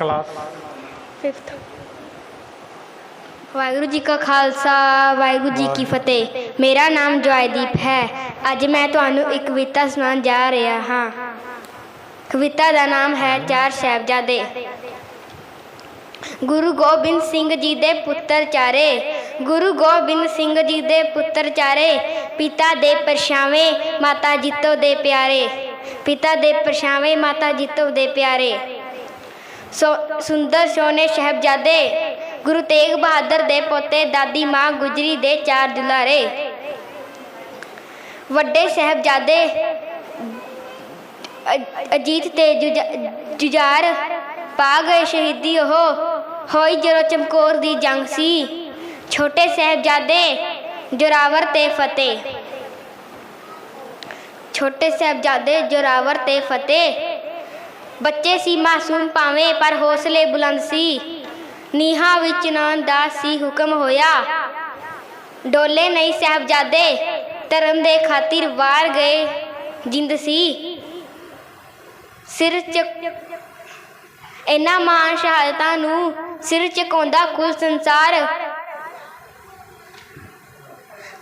Class. 5th Waheguru ji ਕਾ ਖਾਲਸਾ, ਵਾਹਿਗੁਰੂ ਜੀ ਕੀ ਫਤਿਹ। ਮੇਰਾ ਨਾਮ ਜੋਇਦੀਪ ਹੈ। ਅੱਜ ਮੈਂ ਤੁਹਾਨੂੰ ਇੱਕ ਕਵਿਤਾ ਸੁਣਾਉਣ ਜਾ ਰਿਹਾ ਹਾਂ। ਕਵਿਤਾ ਦਾ ਨਾਮ ਹੈ ਚਾਰ ਸਾਹਿਬਜ਼ਾਦੇ। ਗੁਰੂ ਗੋਬਿੰਦ ਸਿੰਘ ਜੀ ਦੇ ਪੁੱਤਰ ਚਾਰੇ। ਗੁਰੂ ਗੋਬਿੰਦ ਸਿੰਘ ਜੀ ਦੇ ਪੁੱਤਰ ਚਾਰੇ। ਪਿਤਾ ਦੇ ਪਰਛਾਵੇਂ, ਮਾਤਾ ਜੀਤੋ ਦੇ ਪਿਆਰੇ। ਪਿਤਾ ਦੇ ਪਰਛਾਵੇਂ, ਮਾਤਾ ਜੀਤੋ ਦੇ ਪਿਆਰੇ। ਸੁੰਦਰ ਸੋਨੇ ਸਾਹਿਬਜ਼ਾਦੇ ਗੁਰੂ ਤੇਗ ਬਹਾਦਰ ਦੇ ਪੋਤੇ ਦਾਦੀ ਮਾਂ ਗੁਜਰੀ ਦੇ ਚਾਰ ਦੁਲਾਰੇ ਵੱਡੇ ਸਾਹਿਬਜ਼ਾਦੇ ਅਜੀਤ ਤੇ ਜੁਝਾਰ ਪਾ ਗਏ ਸ਼ਹੀਦੀ ਉਹ। ਹੋਈ ਜਦੋਂ ਚਮਕੌਰ ਦੀ ਜੰਗ ਸੀ, ਛੋਟੇ ਸਾਹਿਬਜ਼ਾਦੇ ਜੋਰਾਵਰ ਤੇ ਫਤਿਹ। ਛੋਟੇ ਸਾਹਿਬਜ਼ਾਦੇ ਜੋਰਾਵਰ ਤੇ ਫਤਿਹ ਬੱਚੇ ਸੀ ਮਾਸੂਮ ਭਾਵੇਂ, ਪਰ ਹੌਸਲੇ ਬੁਲੰਦ ਸੀ। ਨੀਹਾਂ ਵਿੱਚ ਨਾਨ ਦਾ ਸੀ ਹੁਕਮ ਹੋਇਆ। ਡੋਲੇ ਨਹੀਂ ਸਾਹਿਬਜ਼ਾਦੇ, ਧਰਮ ਦੇ ਖਾਤਰ ਵਾਰ ਗਏ, ਜਿੰਦ ਸੀ। ਸਿਰ ਚ ਇਹਨਾਂ ਮਾਨ ਸ਼ਹਾਦਤਾਂ ਨੂੰ ਸਿਰ ਝੁਕਾਉਂਦਾ ਕੁੱਲ ਸੰਸਾਰ।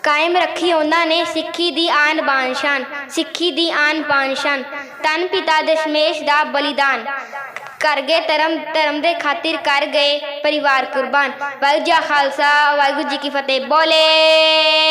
ਕਾਇਮ ਰੱਖੀ ਉਹਨਾਂ ਨੇ ਸਿੱਖੀ ਦੀ ਆਨ ਬਾਨ ਸ਼ਾਨ ਸਿੱਖੀ ਦੀ ਆਨ ਬਾਨ ਸ਼ਾਨ ਤਨ ਪਿਤਾ ਦਸ਼ਮੇਸ਼ ਦਾ ਬਲੀਦਾਨ। ਕਰ ਗਏ ਧਰਮ ਧਰਮ ਦੇ ਖਾਤਰ ਕਰ ਗਏ ਪਰਿਵਾਰ ਕੁਰਬਾਨ। ਵਾਹਿਗੁਰੂ ਜੀ ਕਾ ਖਾਲਸਾ, ਵਾਹਿਗੁਰੂ ਜੀ ਕੀ ਫਤਿਹ, ਬੋਲੇ।